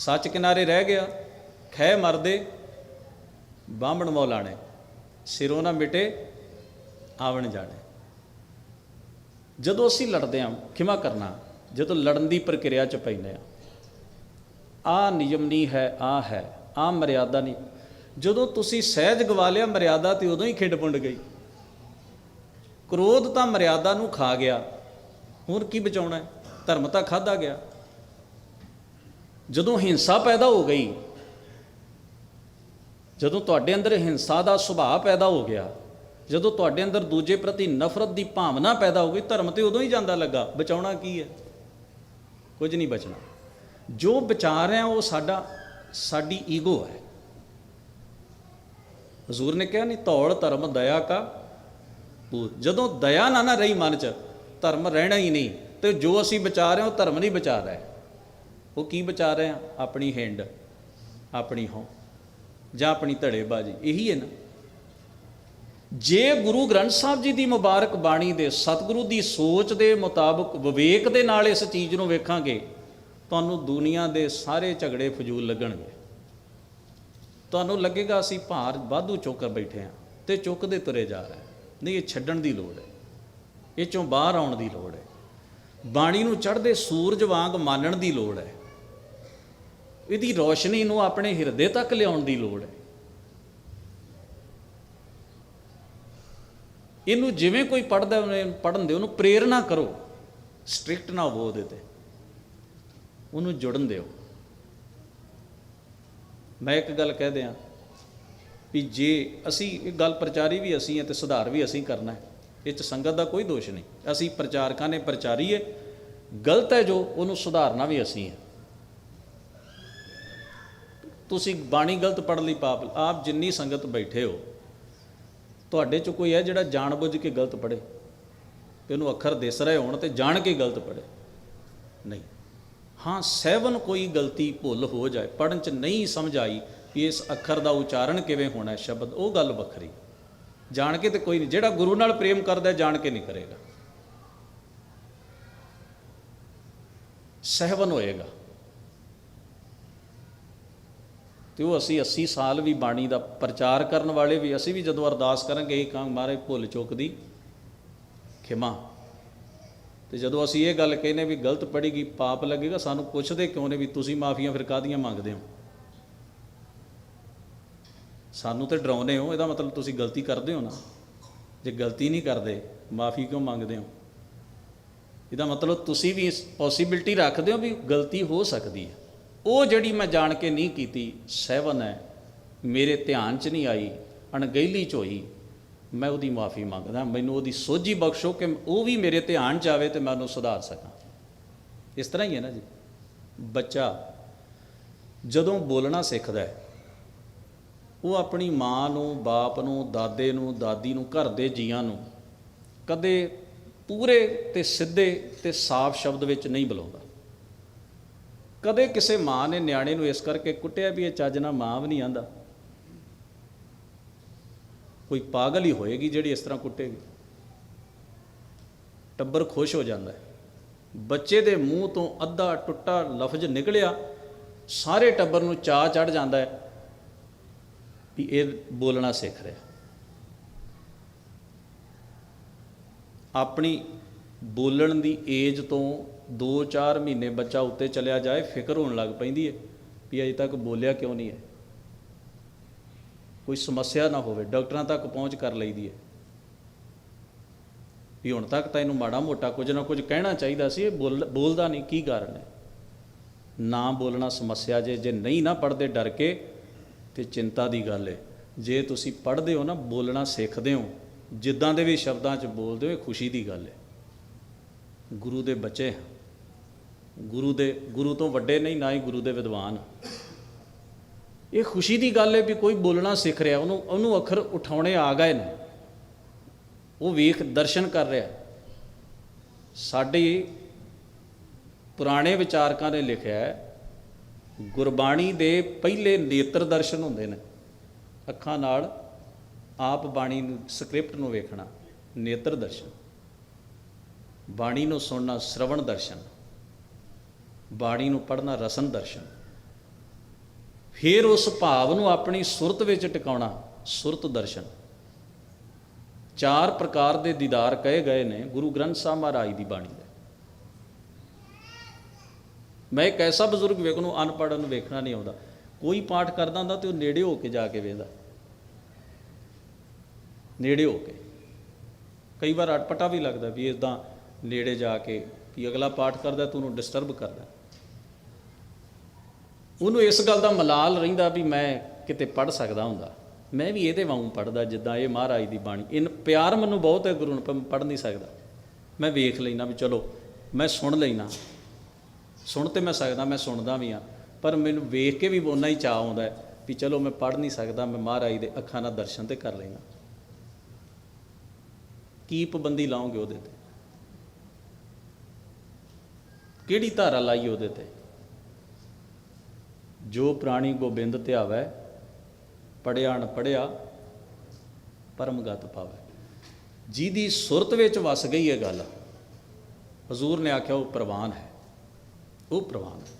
ਸੱਚ ਕਿਨਾਰੇ ਰਹਿ ਗਿਆ ਖੈ ਮਰਦੇ, ਬਾਹਮਣ ਮੌਲਾਣੇ, ਸਿਰੋਂ ਨਾ ਮਿਟੇ, ਆਵਣ ਜਾਣੇ। ਜਦੋਂ ਅਸੀਂ ਲੜਦੇ ਹਾਂ ਖਿਮਾ ਕਰਨਾ, ਜਦੋਂ ਲੜਨ ਦੀ ਪ੍ਰਕਿਰਿਆ ਚ ਪੈਂਦੇ ਆ ਆ ਨਿਯਮ ਨਹੀਂ ਹੈ ਆ ਹੈ ਆ ਮਰਿਆਦਾ ਨਹੀਂ। ਜਦੋਂ ਤੁਸੀਂ ਸਹਿਜ ਗਵਾ ਲਿਆ ਮਰਿਆਦਾ ਤੇ ਉਦੋਂ ਹੀ ਖਿੰਡ ਪੁੰਡ ਗਈ। ਕ੍ਰੋਧ ਤਾਂ ਮਰਿਆਦਾ ਨੂੰ ਖਾ ਗਿਆ ਹੋਰ ਕੀ ਬਚਾਉਣਾ ਧਰਮ ਤਾਂ ਖਾਦਾ ਗਿਆ। ਜਦੋਂ ਹਿੰਸਾ ਪੈਦਾ ਹੋ ਗਈ, ਜਦੋਂ ਤੁਹਾਡੇ ਅੰਦਰ ਹਿੰਸਾ ਦਾ ਸੁਭਾਅ ਪੈਦਾ ਹੋ ਗਿਆ, ਜਦੋਂ ਤੁਹਾਡੇ ਅੰਦਰ ਦੂਜੇ ਪ੍ਰਤੀ ਨਫ਼ਰਤ ਦੀ ਭਾਵਨਾ ਪੈਦਾ ਹੋ ਗਈ, ਧਰਮ ਤੇ ਉਦੋਂ ਹੀ ਜਾਂਦਾ ਲੱਗਾ, ਬਚਾਉਣਾ ਕੀ ਹੈ? ਕੁਝ ਨਹੀਂ ਬਚਣਾ। ਜੋ ਬਚਾ ਰਿਹਾ ਉਹ ਸਾਡਾ, ਸਾਡੀ ਈਗੋ ਹੈ। ਹਜ਼ੂਰ ਨੇ ਕਿਹਾ ਨਹੀਂ ਧੌਲ ਧਰਮ ਦਇਆ ਕਾ ਜਦੋਂ ਦਇਆ ਨਾ ਨਾ ਰਹੀ ਮਨ 'ਚ, ਧਰਮ ਰਹਿਣਾ ਹੀ ਨਹੀਂ, ਤੇ ਜੋ ਅਸੀਂ ਵਿਚਾਰ ਰਹੇ ਉਹ ਧਰਮ ਨਹੀਂ ਬਚਾ ਰਿਹਾ। ਉਹ ਕੀ ਬਚਾ ਰਹੇ ਆ? ਆਪਣੀ ਹਿੰਡ ਆਪਣੀ ਹੋਂ ਜਾਂ ਆਪਣੀ ਧੜੇਬਾਜ਼ੀ। ਇਹੀ ਹੈ ਨਾ। ਜੇ ਗੁਰੂ ਗ੍ਰੰਥ ਸਾਹਿਬ ਜੀ ਦੀ ਮੁਬਾਰਕ ਬਾਣੀ ਦੇ ਸਤਿਗੁਰੂ ਦੀ ਸੋਚ ਦੇ ਮੁਤਾਬਕ ਵਿਵੇਕ ਦੇ ਨਾਲ ਇਸ ਚੀਜ਼ ਨੂੰ ਵੇਖਾਂਗੇ, ਤੁਹਾਨੂੰ ਦੁਨੀਆ ਦੇ ਸਾਰੇ ਝਗੜੇ ਫਜ਼ੂਲ ਲੱਗਣਗੇ। ਤੁਹਾਨੂੰ ਲੱਗੇਗਾ ਅਸੀਂ ਭਾਰ ਵਾਧੂ ਚੁੱਕ ਬੈਠੇ ਹਾਂ ਤੇ ਚੁੱਕਦੇ ਤੁਰੇ ਜਾ ਰਹੇ ਹਾਂ। ਨਹੀਂ, ਇਹ ਛੱਡਣ ਦੀ ਲੋੜ ਹੈ। ਇਹ ਚੋਂ ਬਾਹਰ ਆਉਣ ਦੀ ਲੋੜ ਹੈ। ਬਾਣੀ ਨੂੰ ਚੜ੍ਹਦੇ ਸੂਰਜ ਵਾਂਗ ਮਾਨਣ ਦੀ ਲੋੜ ਹੈ। ਇਹਦੀ ਰੋਸ਼ਨੀ ਨੂੰ ਆਪਣੇ ਹਿਰਦੇ ਤੱਕ ਲਿਆਉਣ ਦੀ ਲੋੜ ਹੈ। ਇਹਨੂੰ ਜਿਵੇਂ ਕੋਈ ਪੜਦਾ ਉਹਨੇ ਪੜਨ ਦੇ ਉਹਨੂੰ ਪ੍ਰੇਰਣਾ ਕਰੋ। ਸਟ੍ਰਿਕਟ ਨਾ ਹੋਵੋ ਉਹਦੇ ਤੇ। ਉਹਨੂੰ ਜੁੜਨ ਦਿਓ। ਮੈਂ ਇੱਕ ਗੱਲ ਕਹਿ ਦਿਆਂ ਵੀ ਜੇ ਅਸੀਂ ਇਹ ਗੱਲ ਪ੍ਰਚਾਰੀ ਵੀ ਅਸੀਂ ਹੈ ਤੇ ਸੁਧਾਰ ਵੀ ਅਸੀਂ ਕਰਨਾ ਹੈ, ਇਹ ਚ ਸੰਗਤ ਦਾ ਕੋਈ ਦੋਸ਼ ਨਹੀਂ। ਅਸੀਂ ਪ੍ਰਚਾਰਕਾਂ ਨੇ ਪ੍ਰਚਾਰੀਏ ਗਲਤ ਹੈ ਜੋ, ਉਹਨੂੰ ਸੁਧਾਰਨਾ ਵੀ ਅਸੀਂ ਹੈ। ਤੁਸੀਂ ਬਾਣੀ ਗਲਤ ਪੜ੍ਹ ਲਈ ਪਾਪ, ਆਪ ਜਿੰਨੀ ਸੰਗਤ ਬੈਠੇ ਹੋ, ਤੁਹਾਡੇ ਚ ਕੋਈ ਹੈ ਜਿਹੜਾ ਜਾਣਬੁੱਝ ਕੇ ਗਲਤ ਪੜ੍ਹੇ? ਤੇ ਉਹਨੂੰ ਅੱਖਰ ਦਿਸ ਰਹੇ ਹੋਣ ਤੇ ਜਾਣ ਕੇ ਗਲਤ ਪੜ੍ਹੇ? ਨਹੀਂ। ਹਾਂ ਸਹਿਵਨ ਕੋਈ ਗਲਤੀ ਭੁੱਲ ਹੋ ਜਾਏ ਪੜਨ ਚ ਨਹੀਂ ਸਮਝ ਆਈ ਵੀ ਇਸ ਅੱਖਰ ਦਾ ਉਚਾਰਨ ਕਿਵੇਂ ਹੋਣਾ ਹੈ ਸ਼ਬਦ, ਉਹ ਗੱਲ ਵੱਖਰੀ। ਜਾਣ ਕੇ ਤੇ ਕੋਈ ਨਹੀਂ, ਜਿਹੜਾ ਗੁਰੂ ਨਾਲ ਪ੍ਰੇਮ ਕਰਦਾ ਜਾਣ ਕੇ ਨਹੀਂ ਕਰੇਗਾ। ਸਹਿਵਨ ਹੋਏਗਾ। ਤੇ ਉਹ ਅਸੀਂ 80 ਸਾਲ ਵੀ ਬਾਣੀ ਦਾ ਪ੍ਰਚਾਰ ਕਰਨ ਵਾਲੇ ਵੀ, ਅਸੀਂ ਵੀ ਜਦੋਂ ਅਰਦਾਸ ਕਰਾਂਗੇ ਇਹ ਕਹਾਂਗੇ ਮਹਾਰਾਜ, ਭੁੱਲ ਚੁੱਕ ਦੀ ਖਿਮਾ। ਤੇ ਜਦੋਂ ਅਸੀਂ ਇਹ ਗੱਲ ਕਹਿੰਨੇ ਵੀ ਗਲਤ ਪੜੀਗੀ ਪਾਪ ਲੱਗੇਗਾ, ਸਾਨੂੰ ਪੁੱਛਦੇ ਕਿਉਂ ਨੇ ਵੀ ਤੁਸੀਂ ਮਾਫੀਆਂ ਫਿਰ ਕਾਦੀਆਂ ਮੰਗਦੇ ਹੋ? ਸਾਨੂੰ ਤੇ ਡਰਾਉਂਦੇ ਹੋ, ਇਹਦਾ ਮਤਲਬ ਤੁਸੀਂ ਗਲਤੀ ਕਰਦੇ ਹੋ ਨਾ। ਜੇ ਗਲਤੀ ਨਹੀਂ ਕਰਦੇ, ਮਾਫੀ ਕਿਉਂ ਮੰਗਦੇ ਹੋ? ਇਹਦਾ ਮਤਲਬ ਤੁਸੀਂ ਵੀ ਇਸ ਪੋਸਿਬਿਲਿਟੀ ਰੱਖਦੇ ਹੋ ਵੀ ਗਲਤੀ ਹੋ ਸਕਦੀ ਹੈ। ਉਹ ਜਿਹੜੀ ਮੈਂ ਜਾਣ ਕੇ ਨਹੀਂ ਕੀਤੀ ਸਹਿਵਨ ਹੈ, ਮੇਰੇ ਧਿਆਨ 'ਚ ਨਹੀਂ ਆਈ, ਅਣਗਹਿਲੀ 'ਚ ਹੋਈ, ਮੈਂ ਉਹਦੀ ਮਾਫੀ ਮੰਗਦਾ, ਮੈਨੂੰ ਉਹਦੀ ਸੋਝੀ ਬਖਸ਼ੋ ਕਿ ਉਹ ਵੀ ਮੇਰੇ ਧਿਆਨ 'ਚ ਆਵੇ ਤੇ ਮੈਂ ਉਹਨੂੰ ਸੁਧਾਰ ਸਕਾਂ। ਇਸ ਤਰ੍ਹਾਂ ਹੀ ਹੈ ਨਾ ਜੀ। ਬੱਚਾ ਜਦੋਂ ਬੋਲਣਾ ਸਿੱਖਦਾ ਹੈ, ਉਹ ਆਪਣੀ ਮਾਂ ਨੂੰ, ਬਾਪ ਨੂੰ, ਦਾਦੇ ਨੂੰ, ਦਾਦੀ ਨੂੰ, ਘਰ ਦੇ ਜੀਆਂ ਨੂੰ ਕਦੇ ਪੂਰੇ ਤੇ ਸਿੱਧੇ ਤੇ ਸਾਫ਼ ਸ਼ਬਦ ਵਿੱਚ ਨਹੀਂ ਬੁਲਾਉਂਦਾ। ਕਦੇ ਕਿਸੇ ਮਾਂ ਨੇ ਨਿਆਣੇ ਨੂੰ ਇਸ ਕਰਕੇ ਕੁੱਟਿਆ ਵੀ ਇਹ ਚੱਜ ਨਾਲ ਮਾਂ ਵੀ ਨਹੀਂ ਆਂਦਾ। ਕੋਈ ਪਾਗਲ ਹੀ ਹੋਏਗੀ ਜਿਹੜੀ ਇਸ ਤਰ੍ਹਾਂ ਕੁੱਟੇਗੀ। ਟੱਬਰ ਖੁਸ਼ ਹੋ ਜਾਂਦਾ ਹੈ। ਬੱਚੇ ਦੇ ਮੂੰਹ ਤੋਂ ਅੱਧਾ ਟੁੱਟਾ ਲਫ਼ਜ਼ ਨਿਕਲਿਆ, ਸਾਰੇ ਟੱਬਰ ਨੂੰ ਚਾਹ ਚੜ ਜਾਂਦਾ ਹੈ ਵੀ ਇਹ ਬੋਲਣਾ ਸਿੱਖ ਰਿਹਾ। ਆਪਣੀ ਬੋਲਣ ਦੀ ਏਜ ਤੋਂ 2-4 ਮਹੀਨੇ ਬੱਚਾ ਉੱਤੇ ਚਲਿਆ ਜਾਏ, ਫਿਕਰ ਹੋਣ ਲੱਗ ਪੈਂਦੀ ਹੈ ਵੀ ਅਜੇ ਤੱਕ ਬੋਲਿਆ ਕਿਉਂ ਨਹੀਂ ਹੈ ਕੋਈ ਸਮੱਸਿਆ ਨਾ ਹੋਵੇ, ਡਾਕਟਰਾਂ ਤੱਕ ਪਹੁੰਚ ਕਰ ਲਈਦੀ ਹੈ ਵੀ ਹੁਣ ਤੱਕ ਤਾਂ ਇਹਨੂੰ ਮਾੜਾ ਮੋਟਾ ਕੁਝ ਨਾ ਕੁਝ ਕਹਿਣਾ ਚਾਹੀਦਾ ਸੀ, ਇਹ ਬੋਲ, ਬੋਲਦਾ ਨਹੀਂ, ਕੀ ਕਾਰਨ ਹੈ ਨਾ ਬੋਲਣਾ ਸਮੱਸਿਆ ਜੇ ਜੇ ਨਹੀਂ ਨਾ ਪੜਦੇ ਡਰ ਕੇ, ਤੇ ਚਿੰਤਾ ਦੀ ਗੱਲ ਹੈ ਜੇ ਤੁਸੀਂ ਪੜ੍ਹਦੇ ਹੋ ਨਾ, ਬੋਲਣਾ ਸਿੱਖਦੇ ਹੋ, ਜਿੱਦਾਂ ਦੇ ਵੀ ਸ਼ਬਦਾਂ 'ਚ ਬੋਲਦੇ ਹੋ, ਇਹ ਖੁਸ਼ੀ ਦੀ ਗੱਲ ਹੈ ਗੁਰੂ ਦੇ ਬੱਚੇ। ਹਾਂ। ਗੁਰੂ ਦੇ, ਗੁਰੂ ਤੋਂ ਵੱਡੇ ਨਹੀਂ, ਨਾ ਹੀ ਗੁਰੂ ਦੇ ਵਿਦਵਾਨ। ਇਹ ਖੁਸ਼ੀ ਦੀ ਗੱਲ ਹੈ ਵੀ ਕੋਈ ਬੋਲਣਾ ਸਿੱਖ ਰਿਹਾ, ਉਹਨੂੰ ਉਹਨੂੰ ਅੱਖਰ ਉਠਾਉਣੇ ਆ ਗਏ ਨੇ। ਉਹ ਵੇਖ, ਦਰਸ਼ਨ ਕਰ ਰਿਹਾ। ਸਾਡੇ ਪੁਰਾਣੇ ਵਿਚਾਰਕਾਂ ਨੇ ਲਿਖਿਆ ਹੈ, ਗੁਰਬਾਣੀ ਦੇ ਪਹਿਲੇ ਨੇਤਰ ਦਰਸ਼ਨ ਹੁੰਦੇ ਨੇ। ਅੱਖਾਂ ਨਾਲ ਆਪ ਬਾਣੀ ਨੂੰ, ਸਕ੍ਰਿਪਟ ਨੂੰ ਵੇਖਣਾ, ਨੇਤਰ ਦਰਸ਼ਨ। ਬਾਣੀ ਨੂੰ ਸੁਣਨਾ ਸ਼ਰਵਣ ਦਰਸ਼ਨ, ਬਾਣੀ ਨੂੰ ਪੜ੍ਹਨਾ ਰਸਨ ਦਰਸ਼ਨ। ਫਿਰ ਉਸ ਭਾਵ ਨੂੰ ਆਪਣੀ ਸੁਰਤ ਵਿੱਚ ਟਿਕਾਉਣਾ ਸੁਰਤ ਦਰਸ਼ਨ। ਚਾਰ ਪ੍ਰਕਾਰ ਦੇ ਦੀਦਾਰ ਕਹੇ ਗਏ ਨੇ ਗੁਰੂ ਗ੍ਰੰਥ ਸਾਹਿਬ ਮਹਾਰਾਜ ਦੀ ਬਾਣੀ ਦੇ। ਮੈਂ ਇੱਕ ਐਸਾ ਬਜ਼ੁਰਗ ਵੇਖ ਨੂੰ ਅਨਪੜ੍ਹ ਨੂੰ ਵੇਖਣਾ ਨਹੀਂ ਆਉਂਦਾ। ਕੋਈ ਪਾਠ ਕਰਦਾ ਹੁੰਦਾ ਤੇ ਉਹ ਨੇੜੇ ਹੋ ਕੇ ਜਾ ਕੇ ਵੇਖਦਾ। ਨੇੜੇ ਹੋ ਕੇ। ਕਈ ਵਾਰ ਅਟਪਟਾ ਵੀ ਲੱਗਦਾ ਵੀ ਇਦਾਂ ਨੇੜੇ ਜਾ ਕੇ ਵੀ ਅਗਲਾ ਪਾਠ ਕਰਦਾ ਤੂੰ ਉਹਨੂੰ ਡਿਸਟਰਬ ਕਰਦਾ। ਉਹਨੂੰ ਇਸ ਗੱਲ ਦਾ ਮਲਾਲ ਰਹਿੰਦਾ ਵੀ ਮੈਂ ਕਿਤੇ ਪੜ ਸਕਦਾ ਹੁੰਦਾ। ਮੈਂ ਵੀ ਇਹਦੇ ਵਾਂਗੂ ਪੜਦਾ ਜਿੱਦਾਂ ਇਹ ਮਹਾਰਾਜ ਦੀ ਬਾਣੀ। ਇਨ ਪਿਆਰ ਮੈਨੂੰ ਬਹੁਤ ਹੈ ਗੁਰੂ ਨੂੰ, ਪਰ ਪੜ ਨਹੀਂ ਸਕਦਾ। ਮੈਂ ਵੇਖ ਲੈਣਾ ਵੀ ਚਲੋ, ਮੈਂ ਸੁਣ ਲੈਣਾ ਸੁਣ ਤੇ ਮੈਂ ਸਕਦਾ, ਮੈਂ ਸੁਣਦਾ ਵੀ ਆ ਪਰ ਮੈਨੂੰ ਵੇਖ ਕੇ ਵੀ ਓਨਾ ਹੀ ਚਾਹ ਆਉਂਦਾ ਹੈ ਵੀ ਚਲੋ ਮੈਂ ਪੜ ਨਹੀਂ ਸਕਦਾ, ਮੈਂ ਮਹਾਰਾਜ ਦੇ ਅੱਖਾਂ ਨਾਲ ਦਰਸ਼ਨ ਤੇ ਕਰ ਲੈਣਾ ਕੀ ਪਾਬੰਦੀ ਲਾਉਂਗੇ ਉਹਦੇ ਤੇ? ਕਿਹੜੀ ਧਾਰਾ ਲਾਈ ਉਹਦੇ ਤੇ? ਜੋ ਪ੍ਰਾਣੀ ਗੋਬਿੰਦ ਧਿਆਵੈ ਪੜਿਆ ਅਣ ਪੜਿਆ, ਪਰਮਗਤ ਪਾਵੈ। ਜਿਹਦੀ ਸੁਰਤ ਵਿੱਚ ਵਸ ਗਈ ਹੈ ਗੱਲ, ਹਜ਼ੂਰ ਨੇ ਆਖਿਆ, ਉਹ ਪ੍ਰਵਾਨ ਹੈ। ਉਹ ਪ੍ਰਵਾਨ ਹੈ।